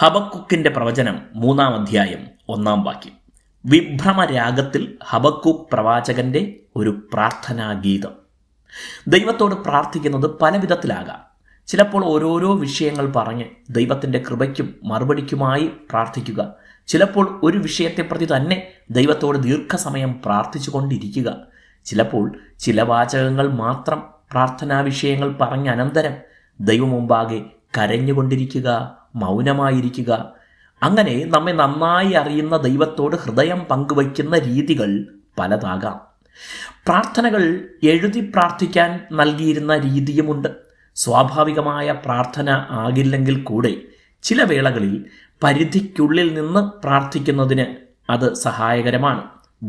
ഹബക്കുക്കിന്റെ പ്രവചനം മൂന്നാം അധ്യായം ഒന്നാം വാക്യം. വിഭ്രമരാഗത്തിൽ ഹബക്കുക് പ്രവാചകന്റെ ഒരു പ്രാർത്ഥനാ ഗീതം. ദൈവത്തോട് പ്രാർത്ഥിക്കുന്നത് പല വിധത്തിലാകാം ചിലപ്പോൾ ഓരോരോ വിഷയങ്ങൾ പറഞ്ഞ് ദൈവത്തിന്റെ കൃപയ്ക്കും മറുപടിക്കുമായി പ്രാർത്ഥിക്കുക. ചിലപ്പോൾ ഒരു വിഷയത്തെ പ്രതി തന്നെ ദൈവത്തോട് ദീർഘസമയം പ്രാർത്ഥിച്ചു കൊണ്ടിരിക്കുക ചിലപ്പോൾ ചില വാചകങ്ങൾ മാത്രം പ്രാർത്ഥനാ വിഷയങ്ങൾ പറഞ്ഞ അനന്തരം ദൈവം മുമ്പാകെ കരഞ്ഞുകൊണ്ടിരിക്കുക. മൗനമായിരിക്കുക. അങ്ങനെ നമ്മെ നന്നായി അറിയുന്ന ദൈവത്തോട് ഹൃദയം പങ്കുവയ്ക്കുന്ന രീതികൾ പലതാകാം. പ്രാർത്ഥനകൾ എഴുതി പ്രാർത്ഥിക്കാൻ നൽകിയിരുന്ന രീതിയുമുണ്ട്. സ്വാഭാവികമായ പ്രാർത്ഥന ആകില്ലെങ്കിൽ കൂടെ ചില വേളകളിൽ പരിധിക്കുള്ളിൽ നിന്ന് പ്രാർത്ഥിക്കുന്നതിന് അത് സഹായകരമാണ്.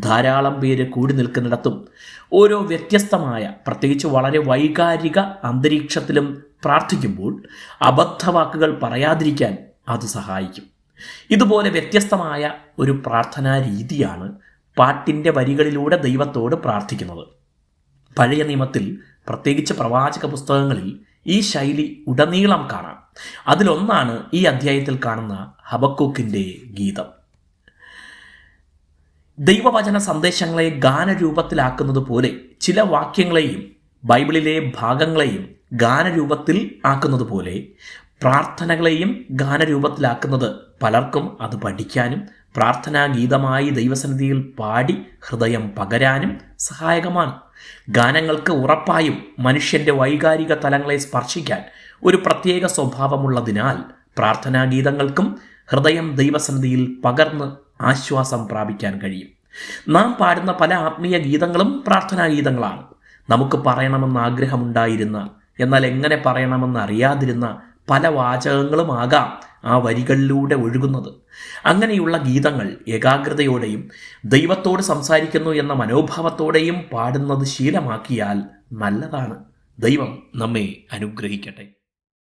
ധാരാളം പേര് കൂടി നിൽക്കുന്നിടത്തും ഓരോ വ്യത്യസ്തമായ പ്രത്യേകിച്ച് വളരെ വൈകാരിക അന്തരീക്ഷത്തിലും പ്രാർത്ഥിക്കുമ്പോൾ അബദ്ധവാക്കുകൾ പറയാതിരിക്കാൻ അത് സഹായിക്കും. ഇതുപോലെ വ്യത്യസ്തമായ ഒരു പ്രാർത്ഥനാ രീതിയാണ് പാട്ടിന്റെ വരികളിലൂടെ ദൈവത്തോട് പ്രാർത്ഥിക്കുന്നത്. പഴയ നിയമത്തിൽ പ്രത്യേകിച്ച് പ്രവാചക പുസ്തകങ്ങളിൽ ഈ ശൈലി ഉടനീളം കാണാം. അതിലൊന്നാണ് ഈ അധ്യായത്തിൽ കാണുന്ന ഹബക്കൂക്കിന്റെ ഗീതം. ദൈവവചന സന്ദേശങ്ങളെ ഗാനരൂപത്തിലാക്കുന്നത് പോലെ ചില വാക്യങ്ങളെയും ബൈബിളിലെ ഭാഗങ്ങളെയും ഗാനരൂപത്തിൽ ആക്കുന്നത് പോലെ പ്രാർത്ഥനകളെയും ഗാനരൂപത്തിലാക്കുന്നത് പലർക്കും അത് പഠിക്കാനും പ്രാർത്ഥനാ ഗീതമായി ദൈവസന്നിധിയിൽ പാടി ഹൃദയം പകരാനും സഹായകമാണ്. ഗാനങ്ങൾക്ക് ഉറപ്പായും മനുഷ്യന്റെ വൈകാരിക തലങ്ങളെ സ്പർശിക്കാൻ ഒരു പ്രത്യേക സ്വഭാവമുള്ളതിനാൽ പ്രാർത്ഥനാ ഗീതങ്ങൾക്കും ഹൃദയം ദൈവസന്നിധിയിൽ പകർന്ന് ആശ്വാസം പ്രാപിക്കാൻ കഴിയും. നാം പാടുന്ന പല ആത്മീയ ഗീതങ്ങളും പ്രാർത്ഥനാ ഗീതങ്ങളാണ്. നമുക്ക് പറയണമെന്ന് ആഗ്രഹമുണ്ടായിരുന്ന എന്നാൽ എങ്ങനെ പറയണമെന്ന് അറിയാതിരുന്ന പല വാചകങ്ങളുമാകാം ആ വരികളിലൂടെ ഒഴുകുന്നത്. അങ്ങനെയുള്ള ഗീതങ്ങൾ ഏകാഗ്രതയോടെയും ദൈവത്തോട് സംസാരിക്കുന്നു എന്ന മനോഭാവത്തോടെയും പാടുന്നത് ശീലമാക്കിയാൽ നല്ലതാണ്. ദൈവം നമ്മെ അനുഗ്രഹിക്കട്ടെ.